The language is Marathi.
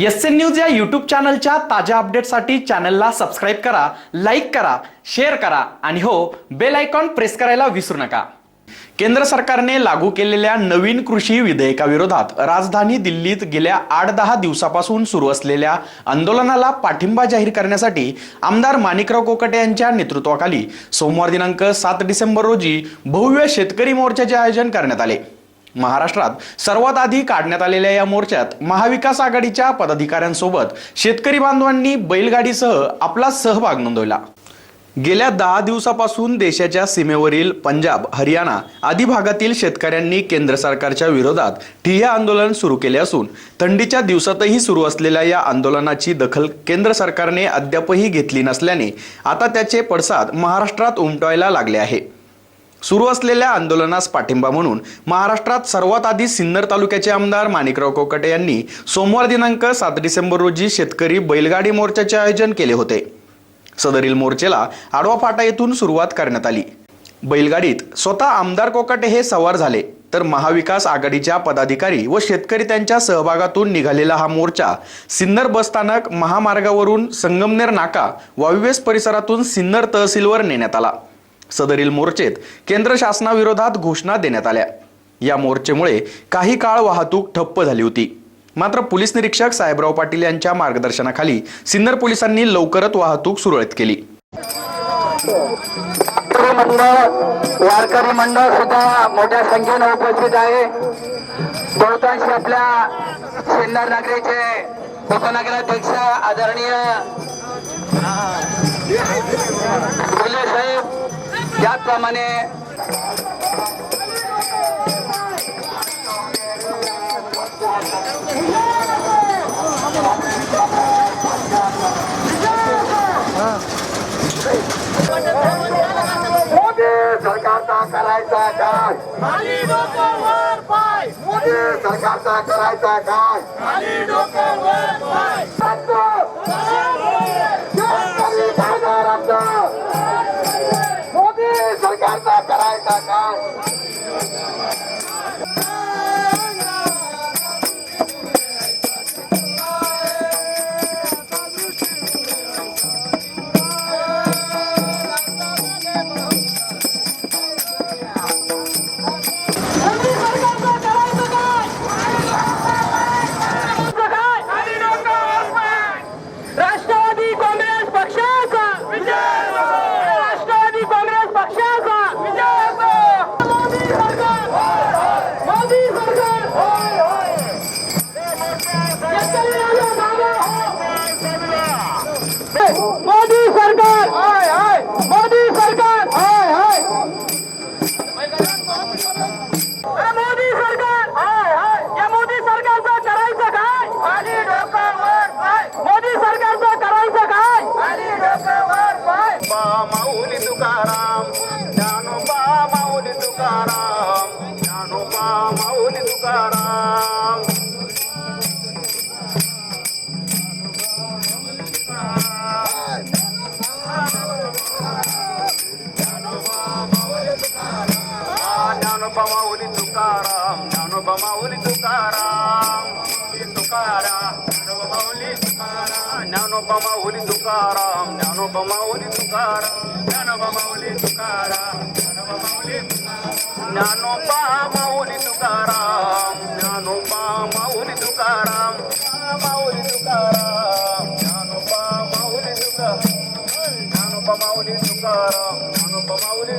एस एन न्यूज या यूट्यूब चॅनलच्या ताज्या अपडेटसाठी चॅनलला सबस्क्राईब करा लाईक करा शेअर करा आणि हो बेल आयकॉन प्रेस करायला विसरू नका. केंद्र सरकारने लागू केलेल्या नवीन कृषी विधेयकाविरोधात राजधानी दिल्लीत गेल्या आठ दहा दिवसापासून सुरू असलेल्या आंदोलनाला पाठिंबा जाहीर करण्यासाठी आमदार माणिकराव कोकटे यांच्या नेतृत्वाखाली सोमवार दिनांक सात डिसेंबर रोजी भव्य शेतकरी मोर्चाचे आयोजन करण्यात आले. महाराष्ट्रात सर्वात आधी काढण्यात आलेल्या या मोर्चात महाविकास आघाडीच्या पदाधिकाऱ्यांसोबत शेतकरी बांधवांनी बैलगाडीसह आपला सहभाग नोंदवला. गेल्या दहा दिवसापासून देशाच्या सीमेवरील पंजाब हरियाणा आदी भागातील शेतकऱ्यांनी केंद्र सरकारच्या विरोधात ठिय्या आंदोलन सुरू केले असून थंडीच्या दिवसातही सुरू असलेल्या या आंदोलनाची दखल केंद्र सरकारने अद्यापही घेतली नसल्याने आता त्याचे पडसाद महाराष्ट्रात उमटवायला लागले आहे. सुरू असलेल्या आंदोलनास पाठिंबा म्हणून महाराष्ट्रात सर्वात आधी सिन्नर तालुक्याचे आमदार माणिकराव कोकटे यांनी सोमवार दिनांक सात डिसेंबर रोजी शेतकरी बैलगाडी मोर्चाचे आयोजन केले होते. सदरील मोर्चेला आडवा फाटा येथून सुरुवात करण्यात आली. बैलगाडीत स्वतः आमदार कोकटे हे सवार झाले तर महाविकास आघाडीच्या पदाधिकारी व शेतकरी त्यांच्या सहभागातून निघालेला हा मोर्चा सिन्नर बसस्थानक महामार्गावरून संगमनेर नाका वायुवेस परिसरातून सिन्नर तहसीलवर नेण्यात आला. सदरील मोर्चेत केंद्र शासनाविरोधात घोषणा देण्यात आल्या. या मोर्चेमुळे काही काळ वाहतूक ठप्प झाली होती. मात्र पोलीस निरीक्षक साहेबराव पाटील यांच्या मार्गदर्शनाखाली सिन्नर पोलिसांनी लवकरच वाहतूक सुरळीत केली. वारकरी मंडळ सुद्धा मोठ्या संख्येने उपस्थित आहे. बहुतांश आपल्या सिन्नर नगरीचे उपनगराध्यक्ष आदरणीय साहेब त्याचप्रमाणे मोदी सरकारचा करायचा काय? मोदी सरकारचा करायचा काय? मोदी सरकार! हाय हाय. या मोदी सरकारचं करायचं काय? खाली डोकं पाय मोदी सरकारचं करायचं काय? खाली डोकं पाय माऊली तुकाराम. ज्ञानोबा माऊली तुकाराम ज्ञानोबा माऊली तुकाराम तुकाराम ज्ञानोबा माऊली तुकाराम ज्ञानोबा माऊली तुकाराम ज्ञानोबा माऊली तुकाराम ज्ञानोबा माऊली तुकाराम ज्ञानोबा माऊली तुकाराम ज्ञानोबा माऊली तुकाराम माऊली तुकाराम ज्ञानोबा माऊली तुकाराम ज्ञानोबा माऊली तुकाराम ज्ञानोबा माऊली